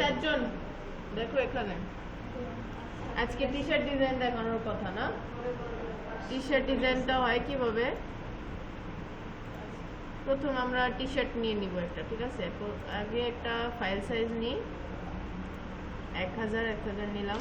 চারজন? দেখো এখানে। আজকে টি শার্ট ডিজাইন দেখানোর কথা না? টি শার্ট ডিজাইনটা হয় কীভাবে? প্রথম আমরা টি শার্ট নিয়ে নিব একটা, ঠিক আছে? আগে একটা ফাইল সাইজ নিই। এক হাজার এক হাজার নিলাম।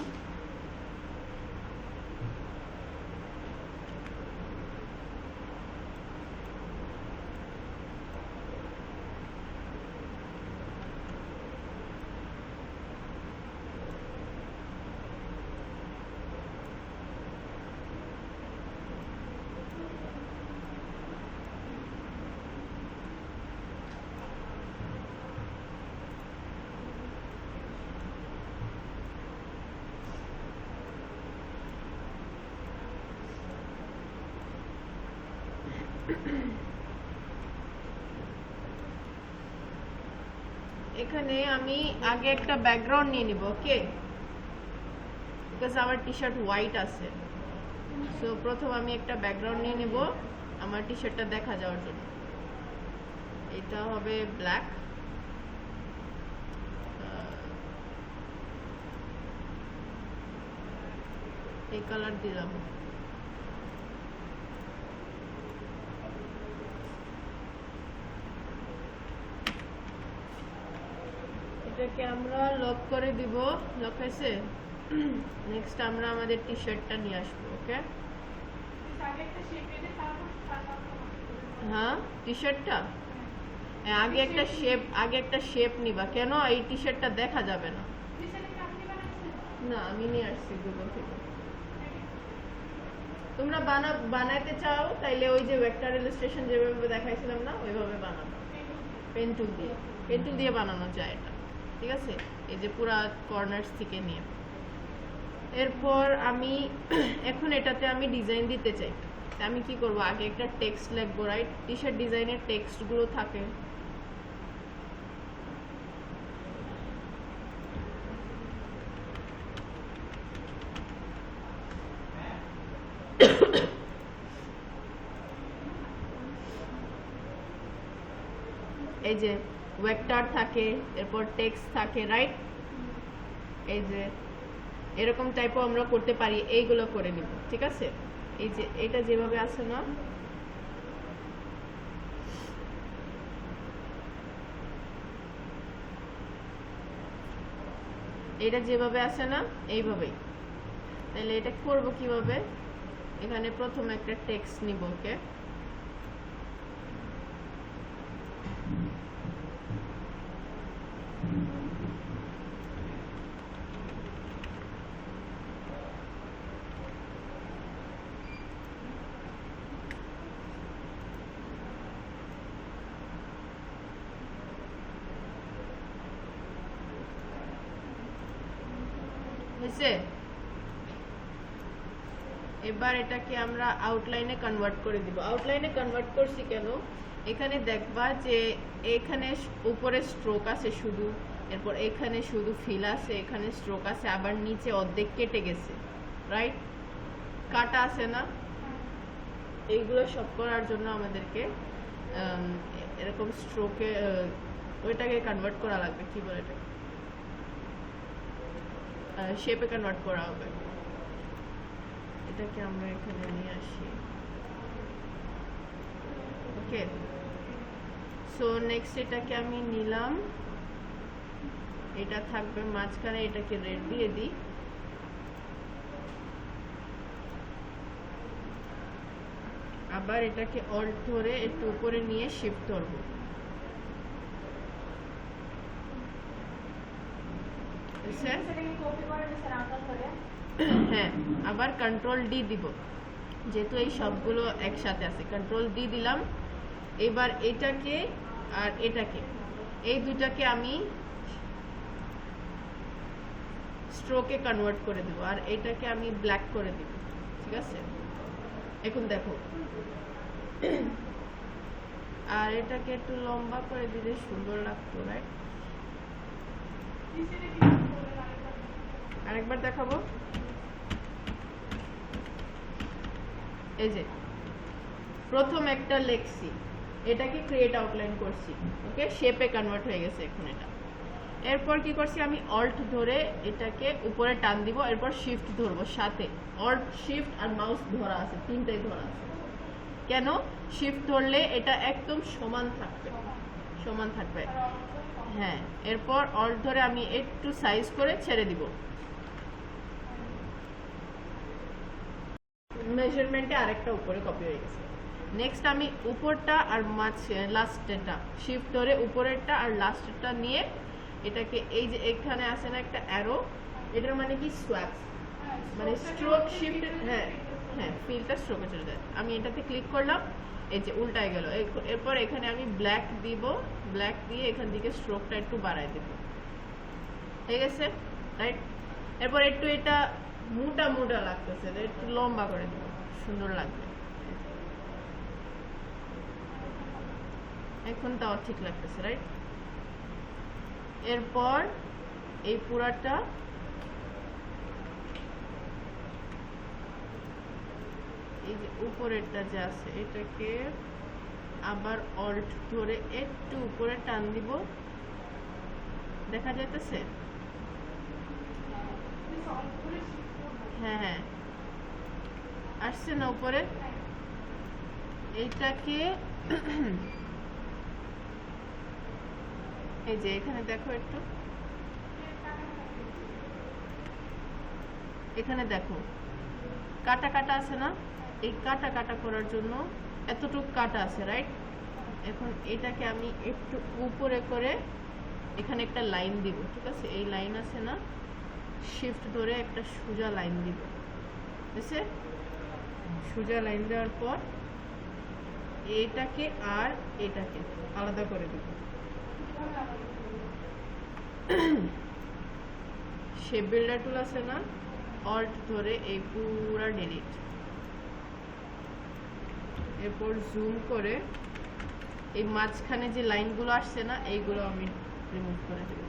এখানে আমি আগে একটা ব্যাকগ্রাউন্ড নিয়ে নিব ওকে বিকজ আমার টি শার্ট হোয়াইট আছে। সো প্রথম আমি একটা ব্যাকগ্রাউন্ড নিয়ে নিব, আমার টি শার্টটা দেখা যাওয়ার জন্য। এটা হবে ব্ল্যাক এই কালার দিলাম। এটাকে আমরা লক করে দিব। লক হয়েছে? নেক্সট আমরা আমাদের টি শার্টটা নিয়ে আসব ওকে হ্যাঁ? টি শার্টটা আগে একটা শেপ আগে একটা শেপ নিবা। কেন? এই টি শার্টটা দেখা যাবে না। না, আমি নিয়ে আসছি গুগল থেকে। তোমরা বানা, বানাইতে চাও, তাইলে ওই যে ভেক্টর ইলাস্ট্রেশন যেভাবে দেখাইছিলাম না, ওইভাবে বানাবো। পেন্টুল দিয়ে। পেন টুল দিয়ে বানানো যায় এটা। ঠিক আছে? এই যে পুরা কর্নার্স থেকে নিয়ে। এরপর আমি এখন এটাতে আমি ডিজাইন দিতে চাই। আমি কি করব? আগে একটা টেক্সট লিখব রাইট টি শার্ট ডিজাইনের টেক্সটগুলো থাকে। এই যে ওয়েক্টর থাকে, এরপর টেক্সট থাকে রাইট এই যে, এরকম টাইপও আমরা করতে পারি, এইগুলো করে নিব, ঠিক আছে? এই যে, এটা যেভাবে আছে না? এটা যেভাবে আছে না, এইভাবেই। তাহলে এটা করব কীভাবে? এখানে প্রথম একটা টেক্সট নিব ওকে হয়েছে এবার এটাকে আমরা আউটলাইনে কনভার্ট করে দিব। আউটলাইনে কনভার্ট করছি কেন? এখানে দেখবা যে এখানে উপরে স্ট্রোক আছে শুধু, এরপর এখানে শুধু ফিল আছে, এখানে স্ট্রোক আছে, আবার নিচে অর্ধেক কেটে গেছে রাইট কাটা আছে না? এইগুলো সব করার জন্য আমাদেরকে এরকম স্ট্রোকে ওইটাকে কনভার্ট করা লাগবে, কি বলে এটাকে? শেপে কনভার্ট করা হবে। এটাকে আমরা এখানে নিয়ে আসি। ওকে সো নেক্সট এটাকে আমি নিলাম। এটা থাকবে মাঝখানে, এটাকে রেড দিয়ে দিই। আবার এটাকে অল্ট ধরে একটু উপরে নিয়ে শিফট করব বুঝছেন? হ্যাঁ আবার কন্ট্রোল ডি দিব। যেহেতু এই সবগুলো একসাথে আছে কন্ট্রোল ডি দিলাম। এবার এটাকে আর এটাকে, এই দুটাকে আমি স্ট্রোকে কনভার্ট করে দেব, আর এটাকে আমি ব্ল্যাক করে দিব, ঠিক আছে? এখন দেখো, আর এটাকে একটু লম্বা করে দিলে সুন্দর লাগতো রাইট আরেকবার দেখাবো। এই যে, প্রথম একটা লেখছি। এটাকে ক্রিয়েট আউটলাইন করছি। ওকে শেপে কনভার্ট হয়ে গেছে এখন এটা। এরপর কি করছি আমি? অল্ট ধরে এটাকে উপরে টান দিব, এরপর শিফট ধরবো সাথে। অল্ট শিফট আর মাউস ধরা আছে, তিনটাই ধরা আছে। কেন? শিফট ধরলে এটা একদম সমান থাকবে। সমান থাকবে। হ্যাঁ এরপর অল্ট ধরে আমি একটু সাইজ করে ছেড়ে দিব। মেজারমেন্টে আরেকটা উপরে কপি হয়ে গেছে। নেক্সট আমি উপরটা আর মাঝ লাস্টেরটা শিফট ধরে উপরেরটা আর লাস্টেরটা নিয়ে এটাকে এই যে এখানে আসে না একটা অ্যারো এটার মানে কি? সোয়াপ মানে স্ট্রোক শিফট হ্যাঁ হ্যাঁ ফিলটা স্ট্রোকে চলে যায়। আমি এটাতে ক্লিক করলাম, এই যে উল্টায় গেল। এরপর- এখানে আমি ব্ল্যাক দিব ব্ল্যাক দিয়ে এখান থেকে স্ট্রোকটা একটু বাড়ায় দেব। হয়ে গেছে? রাইট এরপর একটু এটা মোটা মোটা লাগতেছে একটু লম্বা করে দেব, সুন্দর লাগবে। এখন তাও ঠিক লাগতেছে রাইট এরপর এই পুরাটা এই যে উপরেরটা যে আছে, এটাকে আবার অল্ট ধরে একটু উপরে টান দিব। দেখা যাইতেছে? হ্যাঁ হ্যাঁ। আসছে না উপরে। এইটাকে এই যে এখানে দেখো একটু। এখানে দেখো। কাটা কাটা আছে না? এই কাটা কাটা করার জন্য এতটুকু কাটা আছে রাইট এখন এটাকে আমি একটু উপরে করে এখানে একটা লাইন দিব, ঠিক আছে? এই লাইন আছে না? শিফট ধরে একটা সোজা লাইন দিব। বুঝছে সোজা লাইন দেওয়ার পর এটাকে আর এটাকে আলাদা করে দিব। শেপ বিল্ডার টুল আছে না? অল্ট ধরে এই পুরা ডিলিট এরপর জুম করে এই মাঝখানে যে লাইনগুলো আসছে না, এইগুলো আমি রিমুভ করে দেব।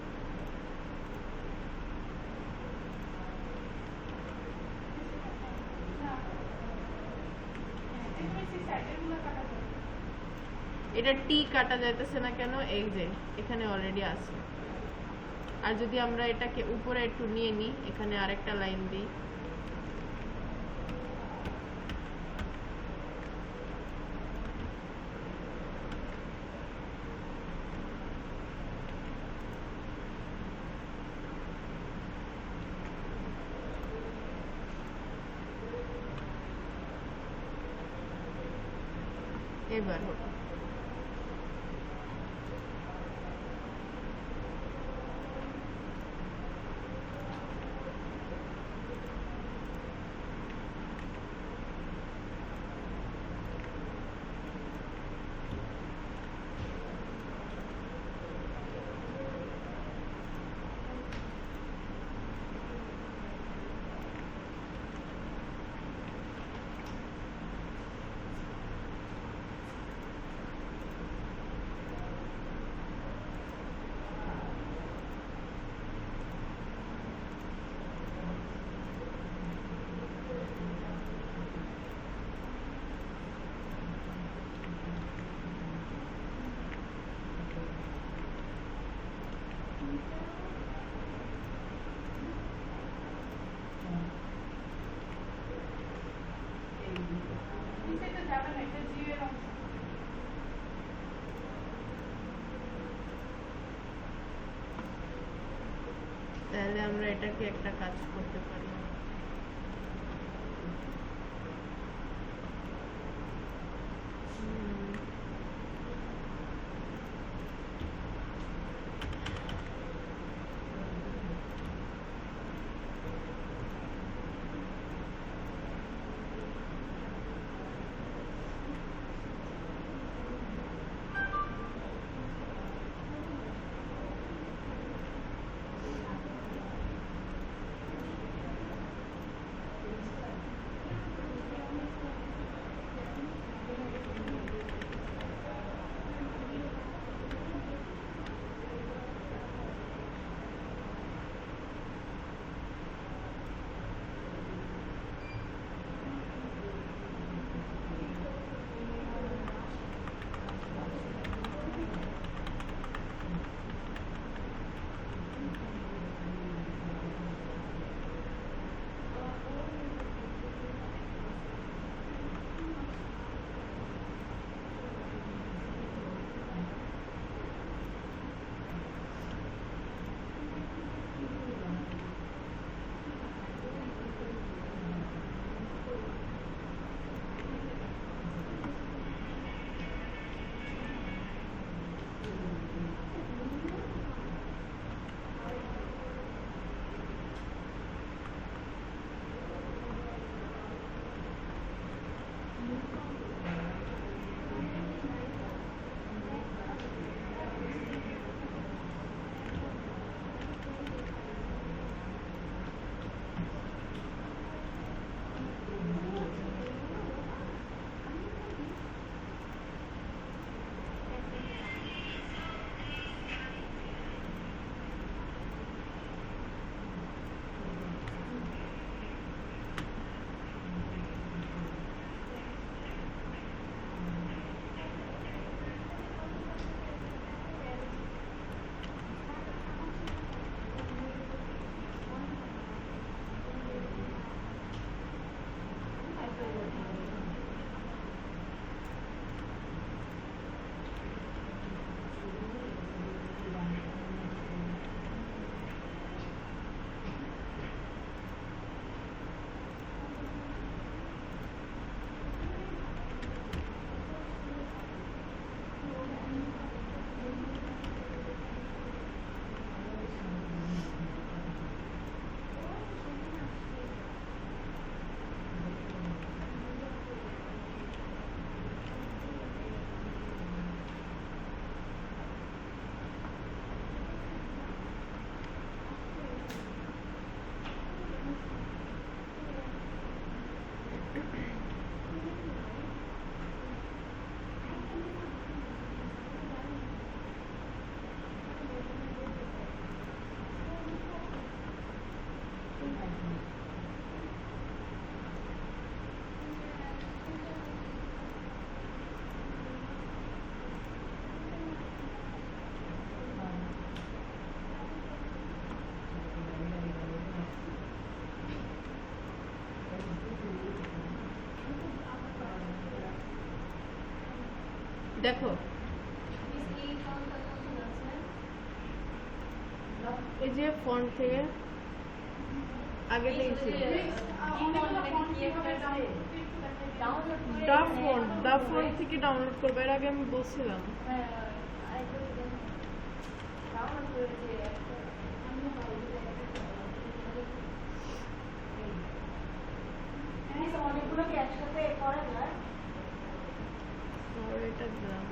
এটা টি কাটা যাইতেছে না কেন? এই যে, এখানে অলরেডি আছে। আর যদি আমরা এটাকে উপরে একটু নিয়ে নিই, এখানে আরেকটা লাইন দিই। এবার হলো। তাহলে আমরা এটাকে একটা কাজ দেখো। এই যে ফোন থেকে আগে ছিল। দা ফোন দা ফোন থেকে ডাউনলোড করবে, এর আগে আমি বলছিলাম। অনেকগুলোকে একসাথে করা যায়? আর এটা দিলাম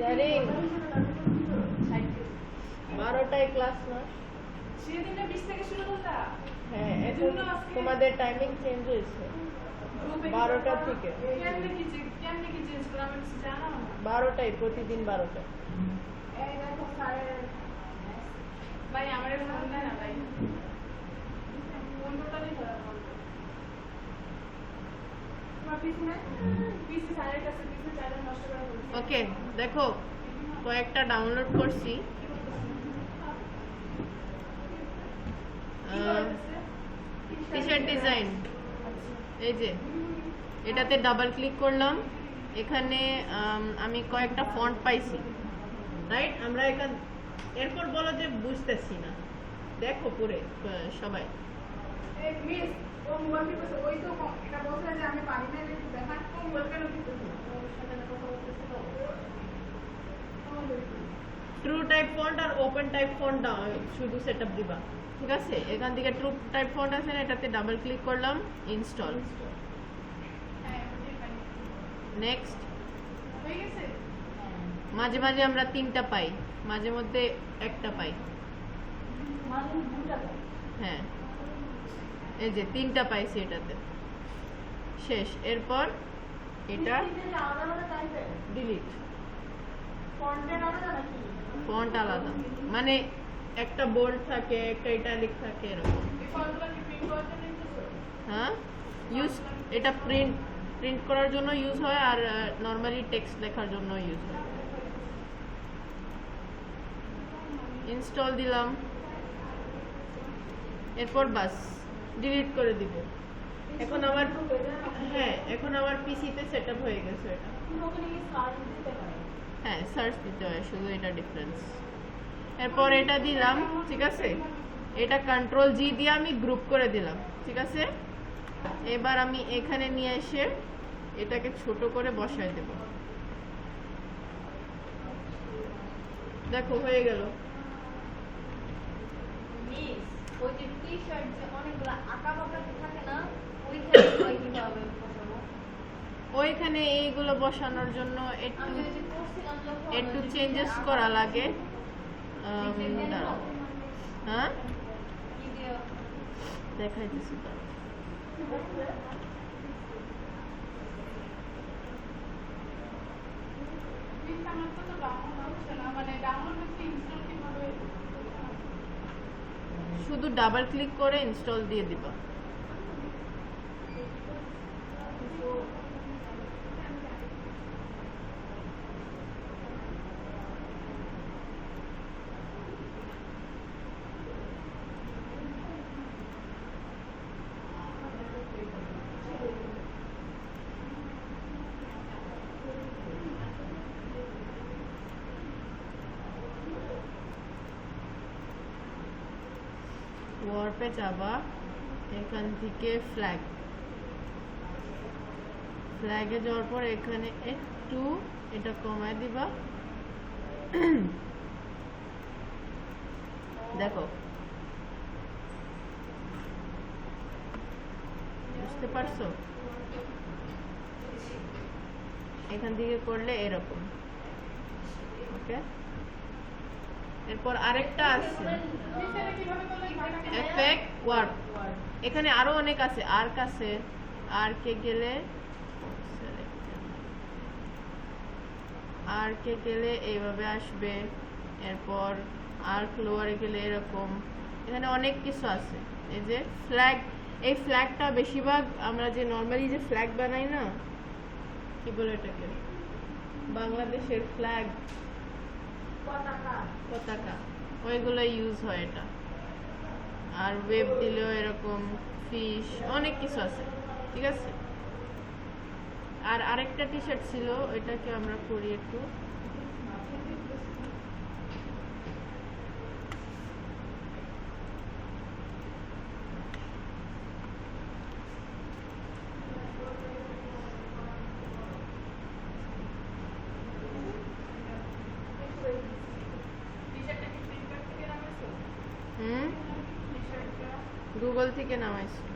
জানি বারোটায় ক্লাস না সেদিনে বিশ থেকে শুরু করলা হ্যাঁ এখন এজন্য আজকে- তোমাদের টাইমিং চেঞ্জ হয়েছে গ্রুপে বারোটা থেকে। বারোটায় প্রতিদিন বারোটায়। ভাই আমার ফোন দেয় না ফোন টোটালি ধরা ওকে দেখো কয়েকটা ডাউনলোড করছি। টি শার্ট ডিজাইন এই যে। এটাতে ডাবল ক্লিক করলাম। এখানে আমি কয়েকটা ফন্ট পাইছি রাইট আমরা এখান এরপর বলো যে বুঝতেছি না। দেখো পরে সবাই ট্রু টাইপ ফন্ট আর ওপেন টাইপ ফন্ট শুধু সেটআপ দিবা। ঠিক আছে? এখান থেকে ট্রু টাইপ ফন্ট আছে না এটাতে ডাবল ক্লিক করলাম ইনস্টল নেক্সট মাঝে মাঝে আমরা তিনটা পাই মাঝে মধ্যে একটা পাই। হ্যাঁ। এই যে তিনটা পাইছি এটাতে। শেষ। এরপর এটা ডিলিট ফন্ট আলাদা মানে একটা বোল্ড থাকে একটা ইটালিক থাকে এরকম। হ্যাঁ? ইউজ এটা প্রিন্ট প্রিন্ট করার জন্য ইউজ হয় আর নর্মালি টেক্সট লেখার জন্য ইউজ হয়। ইনস্টল দিলাম। এরপর বাস ডিলিট করে দিব। এখন আমার হ্যাঁ এখন আমার পিসিতে সেট আপ হয়ে গেছে এটা। হ্যাঁ সার্চ দিতে হয়, শুধু এটা ডিফারেন্স এরপর এটা দিলাম, ঠিক আছে? এটা কন্ট্রোল জি দিয়ে আমি গ্রুপ করে দিলাম, ঠিক আছে? এবার আমি এখানে নিয়ে এসে এটাকে ছোট করে বসায় দেব। দেখো হয়ে গেল। ওইখানে এইগুলো বসানোর জন্য একটু একটু চেঞ্জেস করা লাগে। হ্যাঁ? দেখাইতেছি তো শুধু ডাবল ক্লিক করে ইনস্টল দিয়ে দিবা। ওয়ার্পে যাবা এখান থেকে ফ্ল্যাগ ফ্ল্যাগে যাওয়ার পর এখানে একটু এটা কমায় দিবা। দেখো। বুঝতে পারছ? এখান থেকে করলে এরকম। ওকে এরপর আরেকটা আছে। এফেক্ট ওয়ার্ক এখানে আরও অনেক আছে। আর্ক আছে আর্কে গেলে? আর্কে গেলে এইভাবে আসবে। এরপর আর্ক লোয়ারে গেলে এরকম। এখানে অনেক কিছু আছে। এই যে ফ্ল্যাগ এই ফ্ল্যাগটা বেশিরভাগ আমরা যে নর্মালি যে ফ্ল্যাগ বানাই না, কি বলে এটাকে? বাংলাদেশের ফ্ল্যাগ পতাকা। ওইগুলো ইউজ হয় এটা। আর ওয়েব দিলেও এরকম ফিশ অনেক কিছু আছে। ঠিক আছে? আর আরেকটা টি শার্ট ছিল, ওইটাকে আমরা করি একটু টি-শার্টটা কি প্রিন্টার থেকে নামাইছো হুম টি-শার্টটা গুগল থেকে নামাইছি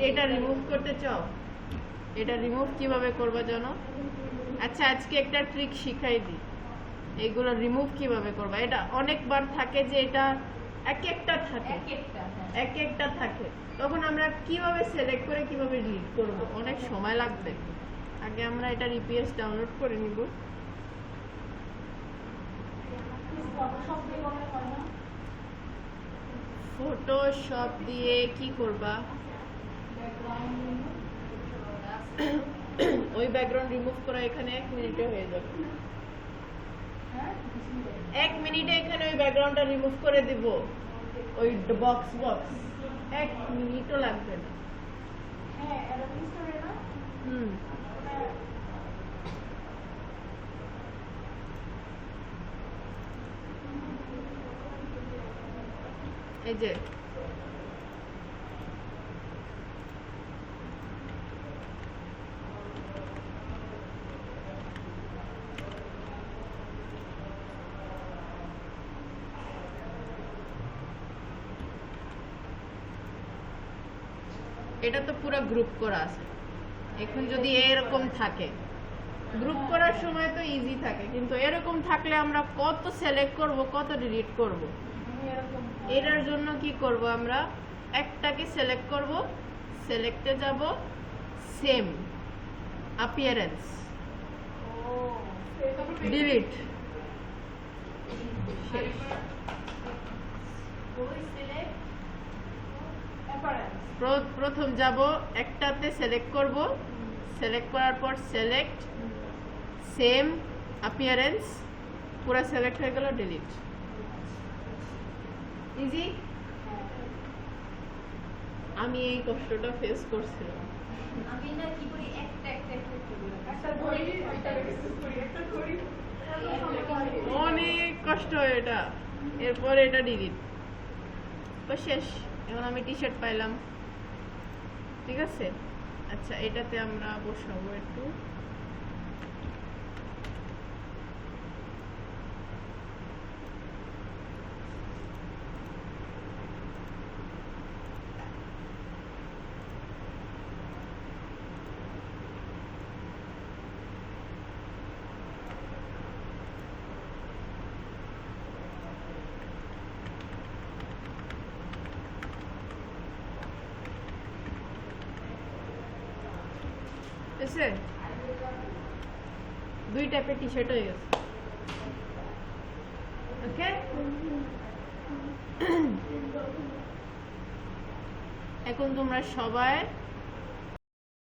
এটা রিমুভ করতে চাও? এটা রিমুভ কীভাবে করবা জানো? আচ্ছা আজকে একটা ট্রিক শিখাই দিই এইগুলো রিমুভ কীভাবে করবা? এটা অনেকবার থাকে যে এটা এক একটা থাকে। এক একটা হ্যাঁ। থাকে। তখন আমরা কীভাবে সিলেক্ট করে কীভাবে ডিলিট করব? অনেক সময় লাগবে। আগে আমরা এটা রিপিএস ডাউনলোড করে নিব। ফটোশপ দিয়ে কি করবা? ওই ব্যাকগ্রাউন্ড রিমুভ করা এখানে এক মিনিটে হয়ে যাবে। এক মিনিটে এখানে ওই ব্যাকগ্রাউন্ডটা রিমুভ করে দিব। ওই বক্স বক্স এক মিনিটও লাগবে না। হুম। এই যে এটা তো পুরো গ্রুপ করা আছে। এখন যদি এরকম থাকে গ্রুপ করার সময় তো ইজি থাকে, কিন্তু এরকম থাকলে আমরা কত সিলেক্ট করব, কত ডিলিট করব? এটার জন্য কি করব আমরা? একটাকে সিলেক্ট করব সিলেক্টে যাব সেম অ্যাপিয়ারেন্স ডিলিট অ্যাপারেন্স প্রথম যাব একটাতে সিলেক্ট করব। সিলেক্ট করার পর সিলেক্ট সেম অ্যাপিয়ারেন্স পুরো সিলেক্ট হয়ে গেল ডিলিট ইজি আমি এই কষ্টটা ফেস করছিলাম। আমি না কি করি একটা একটা একটা করি। একটা ঘড়ি একটা করি অনেক কষ্ট হয় এটা। এরপর এটা ডিলিট তো শেষ। এখন আমি টি শার্ট পাইলাম। ঠিক আছে? আচ্ছা এটাতে আমরা বসাবো একটু। এসে দুই টাইপের টি শার্ট হয়ে গেছে। ওকে এখন তোমরা সবাই